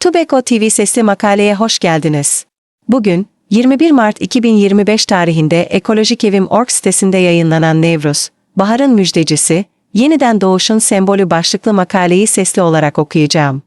Tubeko TV sesli makaleye hoş geldiniz. Bugün, 21 Mart 2025 tarihinde Ekolojik Evim Org sitesinde yayınlanan Nevruz, Baharın Müjdecisi, Yeniden Doğuşun Sembolü başlıklı makaleyi sesli olarak okuyacağım.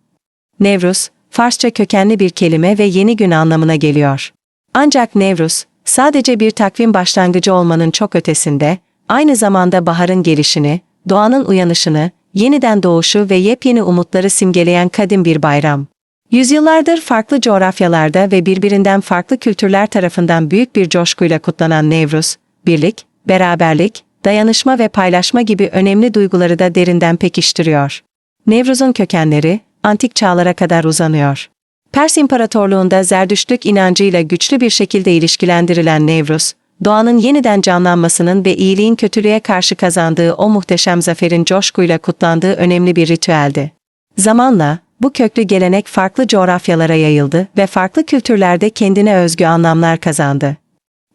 Nevruz, Farsça kökenli bir kelime ve yeni gün anlamına geliyor. Ancak Nevruz, sadece bir takvim başlangıcı olmanın çok ötesinde, aynı zamanda baharın gelişini, doğanın uyanışını, yeniden doğuşu ve yepyeni umutları simgeleyen kadim bir bayram. Yüzyıllardır farklı coğrafyalarda ve birbirinden farklı kültürler tarafından büyük bir coşkuyla kutlanan Nevruz, birlik, beraberlik, dayanışma ve paylaşma gibi önemli duyguları da derinden pekiştiriyor. Nevruz'un kökenleri, antik çağlara kadar uzanıyor. Pers İmparatorluğunda Zerdüştlük inancıyla güçlü bir şekilde ilişkilendirilen Nevruz, doğanın yeniden canlanmasının ve iyiliğin kötülüğe karşı kazandığı o muhteşem zaferin coşkuyla kutlandığı önemli bir ritüeldi. Zamanla, bu köklü gelenek farklı coğrafyalara yayıldı ve farklı kültürlerde kendine özgü anlamlar kazandı.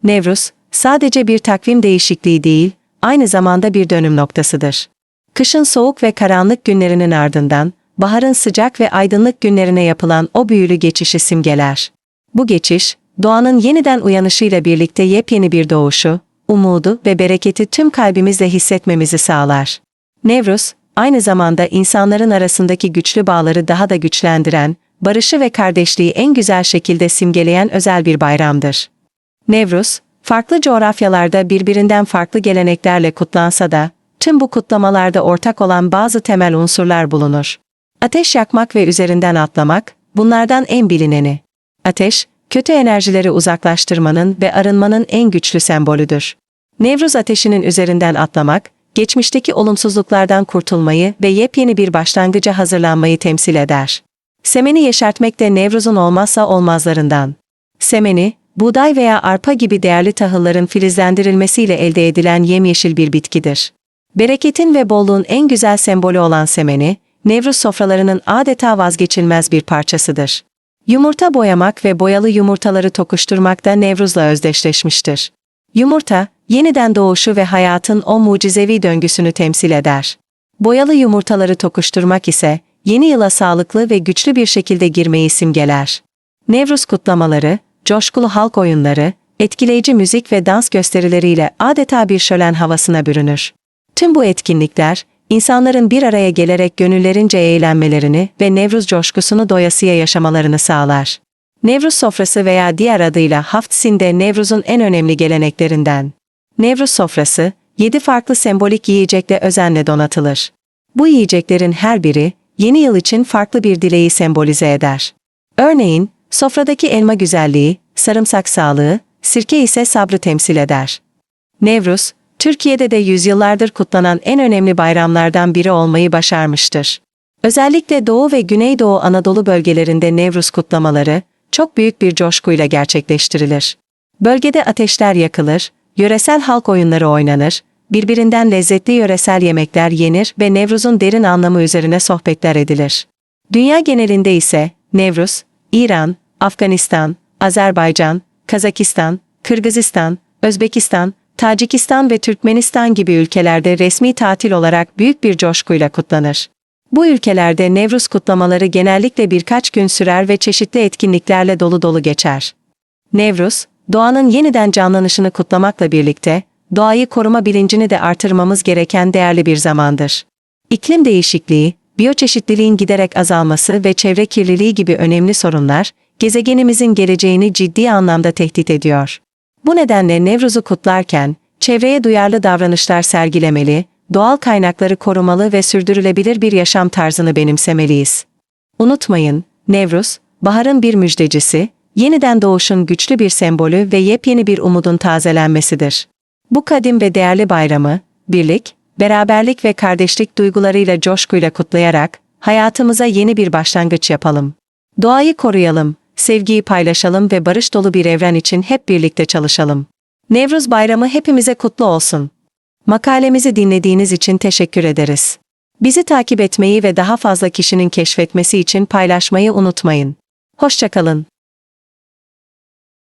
Nevruz, sadece bir takvim değişikliği değil, aynı zamanda bir dönüm noktasıdır. Kışın soğuk ve karanlık günlerinin ardından, baharın sıcak ve aydınlık günlerine yapılan o büyülü geçişi simgeler. Bu geçiş, doğanın yeniden uyanışıyla birlikte yepyeni bir doğuşu, umudu ve bereketi tüm kalbimizle hissetmemizi sağlar. Nevruz, aynı zamanda insanların arasındaki güçlü bağları daha da güçlendiren, barışı ve kardeşliği en güzel şekilde simgeleyen özel bir bayramdır. Nevruz, farklı coğrafyalarda birbirinden farklı geleneklerle kutlansa da, tüm bu kutlamalarda ortak olan bazı temel unsurlar bulunur. Ateş yakmak ve üzerinden atlamak, bunlardan en bilineni. Ateş, kötü enerjileri uzaklaştırmanın ve arınmanın en güçlü sembolüdür. Nevruz ateşinin üzerinden atlamak, geçmişteki olumsuzluklardan kurtulmayı ve yepyeni bir başlangıca hazırlanmayı temsil eder. Semeni yeşertmek de Nevruz'un olmazsa olmazlarından. Semeni, buğday veya arpa gibi değerli tahılların filizlendirilmesiyle elde edilen yemyeşil bir bitkidir. Bereketin ve bolluğun en güzel sembolü olan semeni, Nevruz sofralarının adeta vazgeçilmez bir parçasıdır. Yumurta boyamak ve boyalı yumurtaları tokuşturmak da Nevruz'la özdeşleşmiştir. Yumurta, yeniden doğuşu ve hayatın o mucizevi döngüsünü temsil eder. Boyalı yumurtaları tokuşturmak ise, yeni yıla sağlıklı ve güçlü bir şekilde girmeyi simgeler. Nevruz kutlamaları, coşkulu halk oyunları, etkileyici müzik ve dans gösterileriyle adeta bir şölen havasına bürünür. Tüm bu etkinlikler, insanların bir araya gelerek gönüllerince eğlenmelerini ve Nevruz coşkusunu doyasıya yaşamalarını sağlar. Nevruz sofrası veya diğer adıyla Haftsin de Nevruz'un en önemli geleneklerinden. Nevruz sofrası, yedi farklı sembolik yiyecekle özenle donatılır. Bu yiyeceklerin her biri, yeni yıl için farklı bir dileği sembolize eder. Örneğin, sofradaki elma güzelliği, sarımsak sağlığı, sirke ise sabrı temsil eder. Nevruz, Türkiye'de de yüzyıllardır kutlanan en önemli bayramlardan biri olmayı başarmıştır. Özellikle Doğu ve Güneydoğu Anadolu bölgelerinde Nevruz kutlamaları çok büyük bir coşkuyla gerçekleştirilir. Bölgede ateşler yakılır, yöresel halk oyunları oynanır, birbirinden lezzetli yöresel yemekler yenir ve Nevruz'un derin anlamı üzerine sohbetler edilir. Dünya genelinde ise Nevruz, İran, Afganistan, Azerbaycan, Kazakistan, Kırgızistan, Özbekistan, Tacikistan ve Türkmenistan gibi ülkelerde resmi tatil olarak büyük bir coşkuyla kutlanır. Bu ülkelerde Nevruz kutlamaları genellikle birkaç gün sürer ve çeşitli etkinliklerle dolu dolu geçer. Nevruz, doğanın yeniden canlanışını kutlamakla birlikte, doğayı koruma bilincini de artırmamız gereken değerli bir zamandır. İklim değişikliği, biyoçeşitliliğin giderek azalması ve çevre kirliliği gibi önemli sorunlar, gezegenimizin geleceğini ciddi anlamda tehdit ediyor. Bu nedenle Nevruz'u kutlarken, çevreye duyarlı davranışlar sergilemeli, doğal kaynakları korumalı ve sürdürülebilir bir yaşam tarzını benimsemeliyiz. Unutmayın, Nevruz, baharın bir müjdecisi, yeniden doğuşun güçlü bir sembolü ve yepyeni bir umudun tazelenmesidir. Bu kadim ve değerli bayramı, birlik, beraberlik ve kardeşlik duygularıyla coşkuyla kutlayarak, hayatımıza yeni bir başlangıç yapalım. Doğayı koruyalım, sevgiyi paylaşalım ve barış dolu bir evren için hep birlikte çalışalım. Nevruz Bayramı hepimize kutlu olsun. Makalemizi dinlediğiniz için teşekkür ederiz. Bizi takip etmeyi ve daha fazla kişinin keşfetmesi için paylaşmayı unutmayın. Hoşçakalın.